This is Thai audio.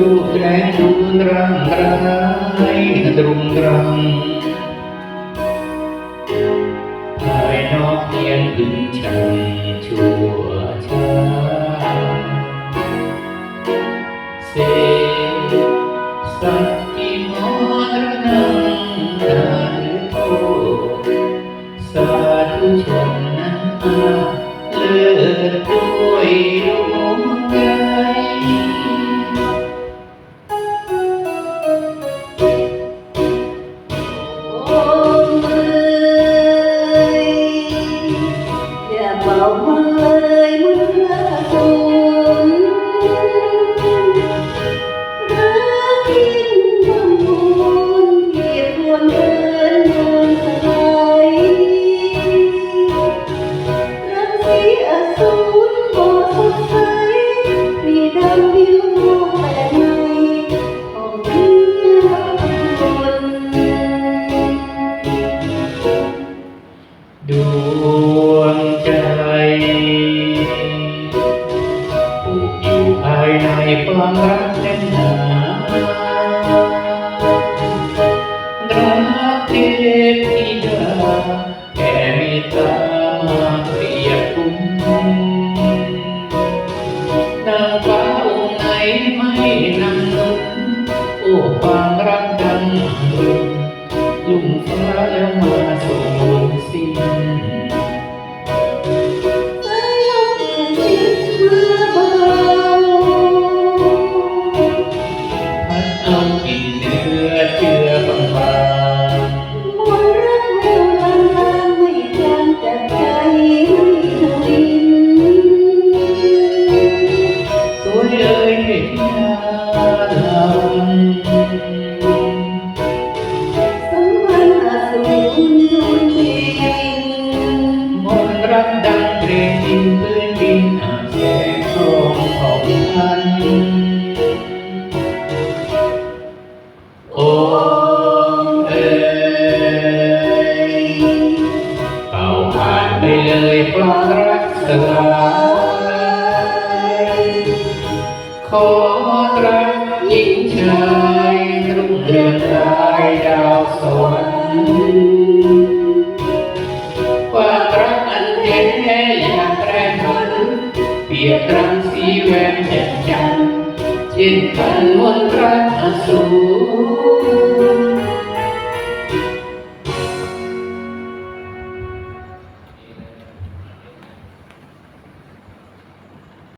รูปแรงดูนร่างกายตรุงรังภายนอกเพียงอึมชังชั่วช้าเสสักกิโมรนังทารุโตสาธุชนนั้นอาเลิศด้วย รั ความรักแน่นหนารักเทพธิดาแผ่เมตตามาเปรียบคุ้มนางฟ้าองค์ไหนไม่นำนุนโอ้ความรักดังรุ่งลุ่งฟ้าแล้วม ขอรักยิ่งชายรุ่งเรืองรายดาวสวรรค์ความรักอันแท้อย่างแปรพันเปรียบรังสีแวนแจ่มจันทร์เช่นกันมนรักอสูร